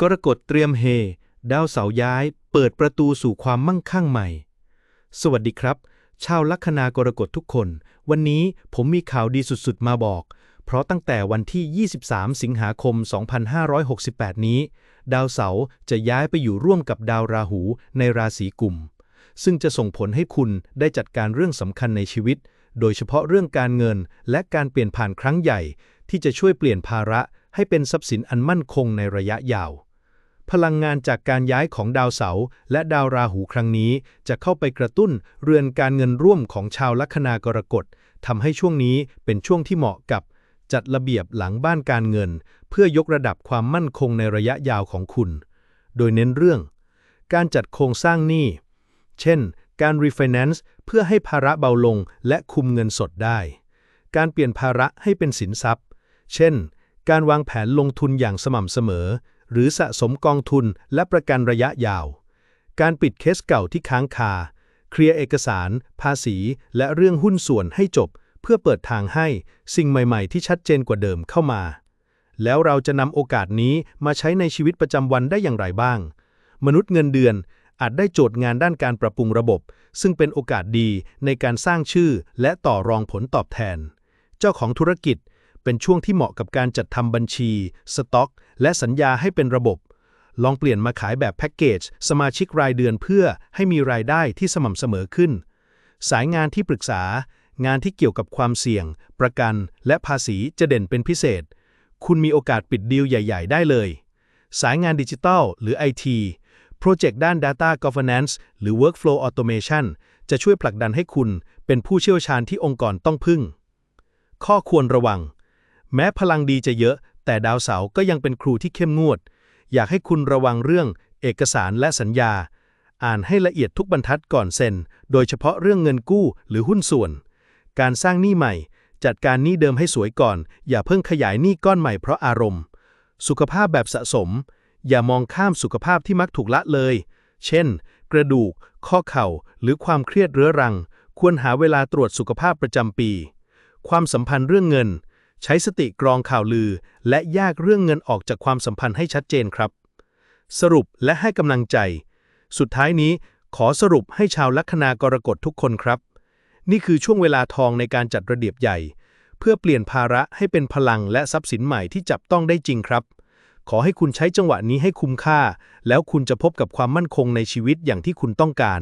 กรกฎเตรียมเฮ ดาวเสาร์ย้าย เปิดประตูสู่ความมั่งคั่งใหม่ สวัสดีครับ ชาวลัคนากรกฎทุกคน วันนี้ผมมีข่าวดีสุดๆ มาบอก เพราะตั้งแต่วันที่ 23 สิงหาคม 2568 นี้ ดาวเสาร์จะย้ายไปอยู่ร่วมกับดาวราหูในราศีกุม ซึ่งจะส่งผลให้คุณได้จัดการเรื่องสำคัญในชีวิต โดยเฉพาะเรื่องการเงินและการเปลี่ยนผ่านครั้งใหญ่ ที่จะช่วยเปลี่ยนภาระให้เป็นทรัพย์สินอันมั่นคงในระยะยาว พลังงานจากการย้ายของดาวเสาร์และดาวราหูครั้งนี้ จะเข้าไปกระตุ้นเรือนการเงินร่วมของชาวลัคนากรกฎทำให้ช่วงนี้เป็นช่วงที่เหมาะกับจัดระเบียบหลังบ้านการเงิน เพื่อยกระดับความมั่นคงในระยะยาวของคุณ โดยเน้นเรื่อง การจัดโครงสร้างหนี้ เช่น การรีไฟแนนซ์เพื่อให้ภาระเบาลงและคุมเงินสดได้ การเปลี่ยนภาระให้เป็นสินทรัพย์ เช่น การวางแผนลงทุนอย่างสม่ำเสมอ หรือสะสมกองทุนและประกันระยะยาว การปิดเคสเก่าที่ค้างคา เคลียร์เอกสาร ภาษี และเรื่องหุ้นส่วนให้จบ เพื่อเปิดทางให้สิ่งใหม่ๆ ที่ชัดเจนกว่าเดิมเข้ามา แล้วเราจะนำโอกาสนี้มาใช้ในชีวิตประจำวันได้อย่างไรบ้าง มนุษย์เงินเดือนอาจได้โจทย์งานด้านการปรับปรุงระบบ ซึ่งเป็นโอกาสดีในการสร้างชื่อและต่อรองผลตอบแทน เจ้าของธุรกิจ เป็นช่วงที่เหมาะกับการจัดทำบัญชี สต็อก และสัญญาให้เป็นระบบ ลองเปลี่ยนมาขายแบบแพ็กเกจสมาชิกรายเดือนเพื่อให้มีรายได้ที่สม่ำเสมอขึ้น สายงานที่ปรึกษา งานที่เกี่ยวกับความเสี่ยง ประกัน และภาษีจะเด่นเป็นพิเศษ คุณมีโอกาสปิดดีลใหญ่ ๆ ได้เลย สายงานดิจิทัลหรือ IT โปรเจกต์ด้าน Data Governance หรือ Workflow Automation จะช่วยผลักดันให้คุณเป็นผู้เชี่ยวชาญที่องค์กรต้องพึ่ง ข้อควรระวัง แม้พลังดีจะเยอะ แต่ดาวเสาร์ก็ยังเป็นครูที่เข้มงวด อยากให้คุณระวังเรื่อง เอกสารและสัญญา อ่านให้ละเอียดทุกบรรทัดก่อนเซ็น โดยเฉพาะเรื่องเงินกู้หรือหุ้นส่วน การสร้างหนี้ใหม่ จัดการหนี้เดิมให้สวยก่อน อย่าเพิ่งขยายหนี้ก้อนใหม่เพราะอารมณ์ สุขภาพแบบสะสม อย่ามองข้ามสุขภาพที่มักถูกละเลย เช่น กระดูก ข้อเข่า หรือความเครียดเรื้อรัง ควรหาเวลาตรวจสุขภาพประจำปี ความสัมพันธ์เรื่องเงิน ใช้สติกรองข่าวลือ และแยกเรื่องเงินออกจากความสัมพันธ์ให้ชัดเจนครับ สรุปและให้กำลังใจ สุดท้ายนี้ขอสรุปให้ชาวลัคนากรกฎทุกคนครับ นี่คือช่วงเวลาทองในการจัดระเบียบใหญ่ เพื่อเปลี่ยนภาระให้เป็นพลังและทรัพย์สินใหม่ที่จับต้องได้จริงครับ ขอให้คุณใช้จังหวะนี้ให้คุ้มค่า แล้วคุณจะพบกับความมั่นคงในชีวิตอย่างที่คุณต้องการ